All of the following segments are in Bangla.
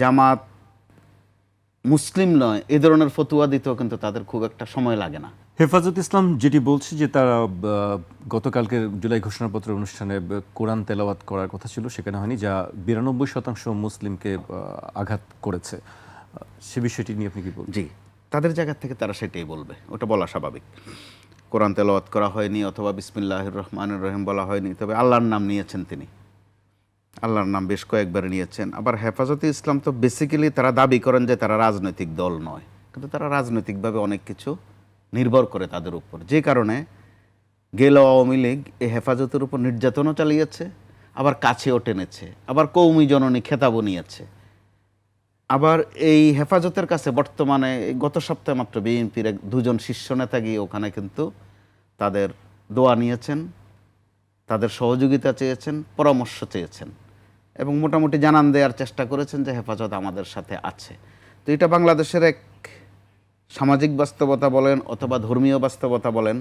জামাত মুসলিম নয় এ ধরনের ফতুয়া দিতেও কিন্তু তাদের খুব একটা সময় লাগে না। হেফাজত ইসলাম যেটি বলছে যে তারা গতকালকে জুলাই ঘোষণাপত্র অনুষ্ঠানে কোরআন তেলাওয়াত করার কথা ছিল সেখানে হয়নি যা বিরানব্বই শতাংশ মুসলিমকে আঘাত করেছে। সে বিষয়টি নিয়ে আপনি কি বলছেন জি তাদের জায়গা থেকে তারা সেটাই বলবে ওটা বলা স্বাভাবিক। কোরআন তেলাওয়াত করা হয়নি অথবা বিসমিল্লাহ রহমান রহিম বলা হয়নি তবে আল্লাহর নাম নিয়েছেন তিনি। আল্লাহর নাম বেশ কয়েকবার নিয়েছেন। আবার হেফাজতে ইসলাম তো বেসিক্যালি তারা দাবি করেন যে তারা রাজনৈতিক দল নয়। কিন্তু তারা রাজনৈতিকভাবে অনেক কিছু নির্ভর করে তাদের উপর। যে কারণে গেল আওয়ামী লীগ এই হেফাজতের উপর নির্যাতনও চালিয়েছে, আবার কাছেও টেনেছে, আবার কৌমি জননী খেতাবও নিয়েছে। আবার এই হেফাজতের কাছে বর্তমানে গত সপ্তাহে মাত্র বিএনপির এক দুজন শীর্ষ নেতা গিয়ে ওখানে কিন্তু তাদের দোয়া নিয়েছেন, তাদের সহযোগিতা চেয়েছেন, পরামর্শ চেয়েছেন। এবং মোটামুটি জানান দেওয়ার চেষ্টা করেছেন যে হেফাজত আমাদের সাথে আছে। তো এটা বাংলাদেশের এক সামাজিক বাস্তবতা বলেন অথবা ধর্মীয় বাস্তবতা বলেন,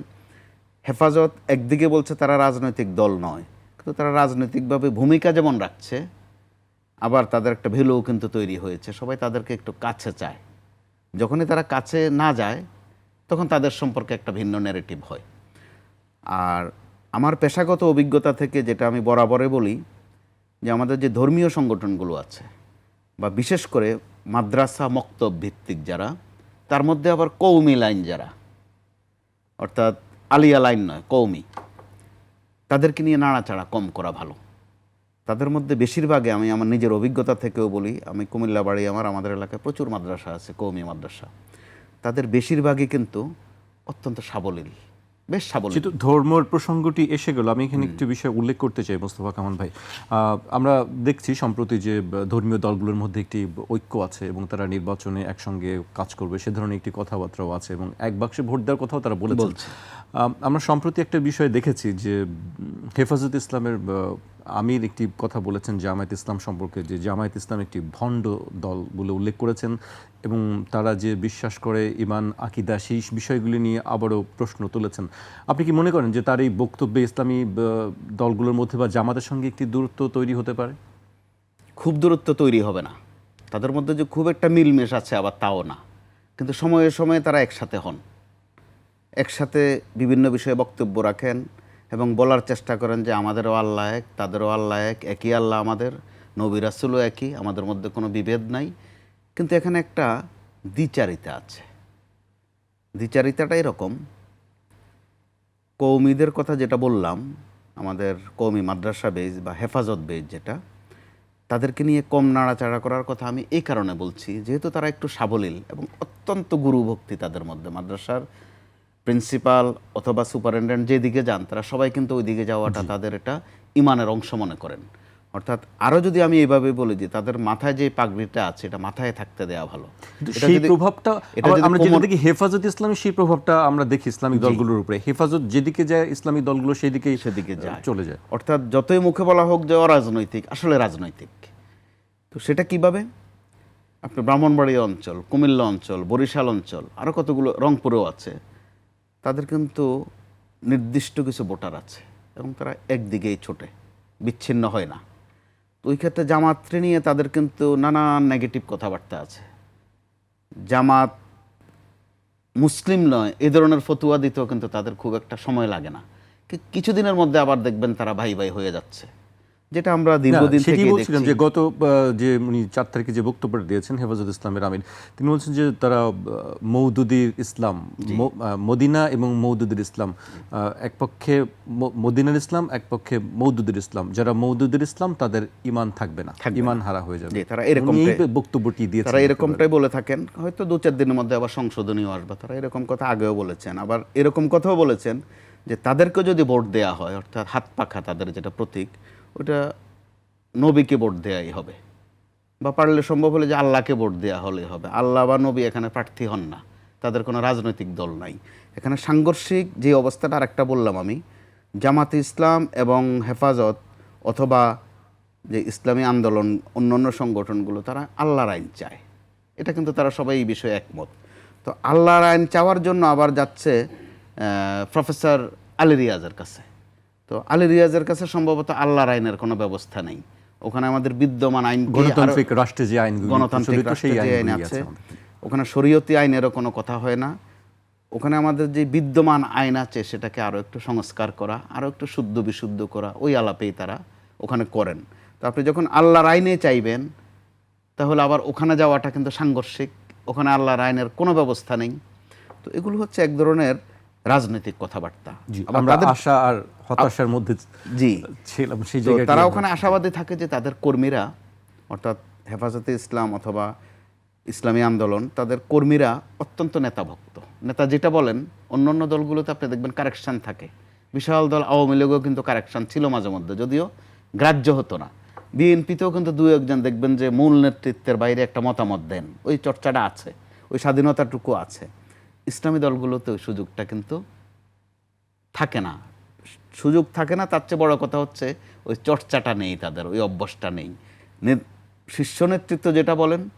হেফাজত একদিকে বলছে তারা রাজনৈতিক দল নয়, কিন্তু তারা রাজনৈতিকভাবে ভূমিকা যেমন রাখছে, আবার তাদের একটা ভ্যালুও কিন্তু তৈরি হয়েছে। সবাই তাদেরকে একটু কাছে চায়। যখনই তারা কাছে না যায়, তখন তাদের সম্পর্কে একটা ভিন্ন ন্যারেটিভ হয়। আর আমার পেশাগত অভিজ্ঞতা থেকে যেটা আমি বরাবরে বলি যে আমাদের যে ধর্মীয় সংগঠনগুলো আছে, বা বিশেষ করে মাদ্রাসা মক্তব ভিত্তিক যারা, তার মধ্যে আবার কৌমি লাইন যারা, অর্থাৎ আলিয়া লাইন নয় কৌমি তাদেরকে নিয়ে নাড়াচাড়া কম করা ভালো। তাদের মধ্যে বেশিরভাগে আমি আমার নিজের অভিজ্ঞতা থেকেও বলি, আমি কুমিল্লা বাড়ি আমার, আমাদের এলাকায় প্রচুর মাদ্রাসা আছে কৌমি মাদ্রাসা। তাদের বেশিরভাগই কিন্তু অত্যন্ত সাবলীল। বেশ সাবলীল। যেহেতু ধর্মর প্রসঙ্গটি এসে গেল আমি এখানে একটি বিষয় উল্লেখ করতে চাই মোস্তফা কামাল ভাই। আমরা দেখছি সম্প্রতি যে ধর্মীয় দলগুলোর মধ্যে একটি ঐক্য আছে এবং তারা নির্বাচনে একসঙ্গে কাজ করবে সে ধরনের একটি কথাবার্তাও আছে এবং এক বাক্সে ভোট দেওয়ার কথাও তারা বলেছে। আমরা সম্প্রতি একটা বিষয় দেখেছি যে হেফাজত ইসলামের আমির একটি কথা বলেছেন জামায়াত ইসলাম সম্পর্কে, যে জামায়াত ইসলাম একটি ভণ্ড দল বলে উল্লেখ করেছেন এবং তারা যে বিশ্বাস করে ইমান, আকিদা, সেই বিষয়গুলি নিয়ে আবারও প্রশ্ন তুলেছেন। আপনি কি মনে করেন যে তার এই বক্তব্যে ইসলামী দলগুলোর মধ্যে বা জামাতের সঙ্গে একটি দূরত্ব তৈরি হতে পারে? খুব দূরত্ব তৈরি হবে না। তাদের মধ্যে যে খুব একটা মিলমেশ আছে আবার তাও না। কিন্তু সময়ে সময়ে তারা একসাথে হন। একসাথে বিভিন্ন বিষয়ে বক্তব্য রাখেন। এবং বলার চেষ্টা করেন যে আমাদেরও আল্লাহ এক, তাদেরও আল্লাহ এক, একই আল্লাহ আমাদের, নবী রাসুলও একই, আমাদের মধ্যে কোনো বিভেদ নাই। কিন্তু এখানে একটা দ্বিচারিতা আছে। দ্বিচারিতাটা এরকম। কৌমিদের কথা যেটা বললাম, আমাদের কৌমি মাদ্রাসা বেজ বা হেফাজত বেজ যেটা, তাদেরকে নিয়ে কম নাড়াচাড়া করার কথা আমি এই কারণে বলছি, যেহেতু তারা একটু সাবলীল এবং অত্যন্ত গুরুভক্তি তাদের মধ্যে মাদ্রাসার প্রিন্সিপাল অথবা সুপারিনটেন্ডেন্ট যেদিকে যান তারা সবাই কিন্তু ওই দিকে যাওয়াটা তাদের এটা ইমানের অংশ মনে করেন। অর্থাৎ আরও যদি আমি এইভাবে বলি যে তাদের মাথায় যে পাগড়িটা আছে এটা মাথায় থাকতে দেওয়া ভালো। সেই প্রভাবটা আমরা যেটা দেখি হেফাজত ইসলামী সেই প্রভাবটা আমরা দেখি ইসলামিক দলগুলোর উপরে। হেফাজত যেদিকে যায় ইসলামিক দলগুলো সেই দিকেই সেদিকে যায়। চলে যায়। অর্থাৎ যতই মুখে বলা হোক যে অরাজনৈতিক আসলে রাজনৈতিক। তো সেটা কীভাবে? আপনি ব্রাহ্মণবাড়ি অঞ্চল কুমিল্লা অঞ্চল বরিশাল অঞ্চল আরও কতগুলো রংপুরেও আছে। তাদের কিন্তু নির্দিষ্ট কিছু ভোটার আছে এবং তারা একদিকেই ছোটে, বিচ্ছিন্ন হয় না। তো ওই ক্ষেত্রে জামাতরে নিয়ে তাদের কিন্তু নানান নেগেটিভ কথাবার্তা আছে। জামাত মুসলিম নয়, এ ধরনের ফতুয়া দিতেও কিন্তু তাদের খুব একটা সময় লাগে না। কিছুদিনের মধ্যে আবার দেখবেন তারা ভাই ভাই হয়ে যাচ্ছে। যেটা আমরা দীর্ঘদিন থেকে বলছিলাম যে গত যে উনি চার তারিখে যে বক্তব্যটা দিয়েছেন হেফাজত ইসলামের আমির তিনি বলছেন যে তারা মৌদুদির ইসলাম মদিনা এবং মৌদুদির ইসলাম এক পক্ষে মদিনার ইসলাম এক পক্ষে মৌদুদির ইসলাম। যারা মৌদুদির ইসলাম তাদের ইমান থাকবে না ইমান হারা হয়ে যাবে। তারা এরকমটাই- বক্তব্যটি দিয়েছেন তারা এরকমটাই বলে থাকেন। হয়তো দু চার দিনের মধ্যে আবার সংশোধনীয় আসবে। তারা এরকম কথা আগেও বলেছেন। আবার এরকম কথাও বলেছেন যে তাদেরকে যদি ভোট দেয়া হয় অর্থাৎ হাত পাখা তাদের যেটা প্রতীক ওটা নবীকে ভোট দেয়াই হবে। বা পারলে সম্ভব হলে যে আল্লাহকে ভোট দেওয়া হলে হবে। আল্লাহ বা নবী এখানে প্রার্থী হন না। তাদের কোনো রাজনৈতিক দল নাই। এখানে সাংঘর্ষিক যে অবস্থাটা আরেকটা বললাম আমি, জামাতে ইসলাম এবং হেফাজত অথবা যে ইসলামী আন্দোলন, অন্যান্য সংগঠনগুলো, তারা আল্লাহর আইন চায়। এটা কিন্তু তারা সবাই এই বিষয়ে একমত। তো আল্লাহর আইন চাওয়ার জন্য আবার যাচ্ছে প্রফেসর আলী রিয়াজের কাছে। তো আলী রিয়াজের কাছে সম্ভবত আল্লাহর আইনের কোনো ব্যবস্থা নেই। ওখানে আমাদের বিদ্যমান আইন গণতান্ত্রিক রাষ্ট্রে যে আইনগুলি গণতান্ত্রিক রাষ্ট্রে যে আইন আছে ওখানে শরীয়তি আইনেরও কোনো কথা হয় না। ওখানে আমাদের যে বিদ্যমান আইন আছে সেটাকে আরও একটু সংস্কার করা আরও একটু শুদ্ধ বিশুদ্ধ করা ওই আলাপেই তারা ওখানে করেন। তো আপনি যখন আল্লাহর আইনে চাইবেন তাহলে আবার ওখানে যাওয়াটা কিন্তু সাংঘর্ষিক। ওখানে আল্লাহর আইনের কোনো ব্যবস্থা নেই। তো এগুলো হচ্ছে এক ধরনের রাজনৈতিক কথাবার্তা। আশা আর হতাশার মধ্যে জি। ছিলাম সেই জায়গায় তারা ওখানে আশাবাদী থাকে যে তাদের কর্মীরা অর্থাৎ হেফাজতে ইসলাম অথবা ইসলামী আন্দোলন তাদের কর্মীরা অত্যন্ত নেতাভক্ত। নেতা যেটা বলেন অন্য অন্য দলগুলোতে আপনি দেখবেন কারেকশন থাকে। বিশাল দল আওয়ামী লীগও কিন্তু কারেকশন ছিল মাঝে মধ্যে যদিও গ্রাহ্য হতো না। বিএনপিতেও কিন্তু দু একজন দেখবেন যে মূল নেতৃত্বের বাইরে একটা মতামত দেন। ওই চর্চাটা আছে ওই স্বাধীনতাটুকু আছে। ইসলামী দলগুলোতে ওই সুযোগটা কিন্তু থাকে না। সুযোগ থাকে না তার চেয়ে বড় কথা হচ্ছে ওই চর্চাটা নেই তাদের ওই অভ্যাসটা নেই। নে- শীর্ষ নেতৃত্ব যেটা বলেন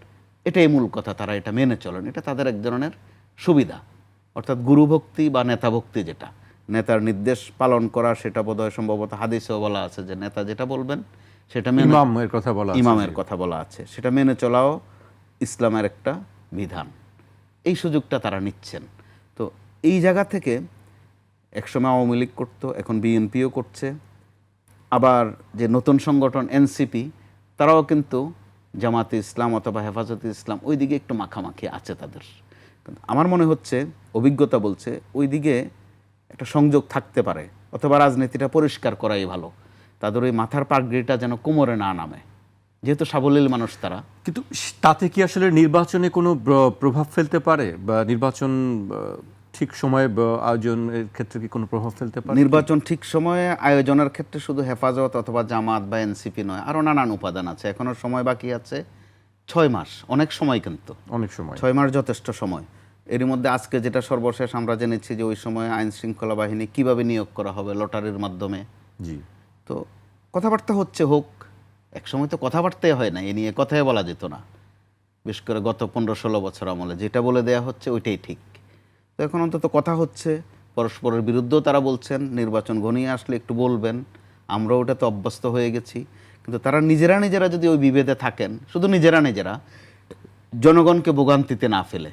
এটাই মূল কথা তারা এটা মেনে চলেন এটা তাদের এক ধরনের সুবিধা। অর্থাৎ গুরুভক্তি বা নেতাভক্তি যেটা। নেতার নির্দেশ পালন করা সেটা বোধহয় সম্ভবত হাদিসেও বলা আছে যে নেতা যেটা বলবেন সেটা মেনে ইমামের কথা বলা। ইমামের কথা বলা আছে। সেটা মেনে চলাও ইসলামের একটা বিধান। এই সুযোগটা তারা নিচ্ছেন। তো এই জায়গা থেকে একসময় আওয়ামী লীগ করতো, এখন বিএনপিও করছে। আবার যে নতুন সংগঠন এনসিপি, তারাও কিন্তু জামাতে ইসলাম অথবা হেফাজতে ইসলাম ওই দিকে একটু মাখামাখি আছে তাদের। আমার মনে হচ্ছে, অভিজ্ঞতা বলছে ওই দিকে একটা সংযোগ থাকতে পারে, অথবা রাজনীতিটা পরিষ্কার করাই ভালো। তাদের ওই মাথার পাগড়িটা যেন কোমরে না নামে, যেহেতু সাবলীল মানুষ তারা। কিন্তু তাতে কি আসলে নির্বাচনে কোনো প্রভাব ফেলতে পারে? বা নির্বাচন ঠিক সময়ে আয়োজনের ক্ষেত্রে কি কোনো প্রভাব ফেলতে পারে? নির্বাচন ঠিক সময়ে আয়োজনের ক্ষেত্রে শুধু হেফাজত অথবা জামাত বা এনসিপি নয় আরও নানান উপাদান আছে। এখনও সময় বাকি আছে ছয় মাস অনেক সময় কিন্তু। অনেক সময়। ছয় মাস যথেষ্ট সময়। এর মধ্যে আজকে যেটা সর্বশেষ আমরা জেনেছি যে ওই সময় আইন শৃঙ্খলা বাহিনী কীভাবে নিয়োগ করা হবে লটারির মাধ্যমে। জি। তো কথাবার্তা হচ্ছে হোক এক সময় তো কথাবার্তাই হয় না এ নিয়ে কথাই বলা যেত না। বিশেষ করে গত পনেরো ষোলো বছর আমলে যেটা বলে দেয়া হচ্ছে ওইটাই ঠিক। তো এখন অন্তত কথা হচ্ছে। পরস্পরের বিরুদ্ধেও তারা বলছেন, নির্বাচন ঘনিয়ে আসলে একটু বলবেন। আমরাও ওটাতে অভ্যস্ত হয়ে গেছি। কিন্তু তারা নিজেরা নিজেরা যদি ওই বিভেদে থাকেন, শুধু নিজেরা নিজেরা, জনগণকে ভোগান্তিতে না ফেলে।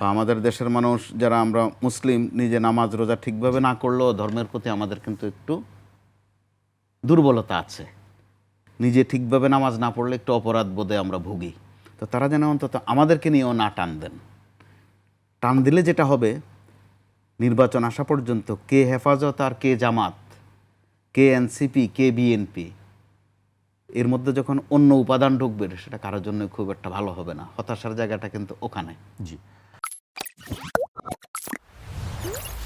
বা আমাদের দেশের মানুষ, যারা আমরা মুসলিম, নিজে নামাজ রোজা ঠিকভাবে না করলেও ধর্মের প্রতি আমাদের কিন্তু একটু দুর্বলতা আছে। নিজে ঠিকভাবে নামাজ না পড়লে একটু অপরাধ বোধে আমরা ভুগি। তো তারা যেন অন্তত আমাদেরকে নিয়েও না টান দেন টান দিলে যেটা হবে, নির্বাচন আসা পর্যন্ত কে হেফাজত আর কে জামাত, কে এনসিপি, কে বিএনপি, এর মধ্যে যখন অন্য উপাদান ঢুকবে, সেটা কারোর জন্য খুব একটা ভালো হবে না। হতাশার জায়গাটা কিন্তু ওখানে। জি।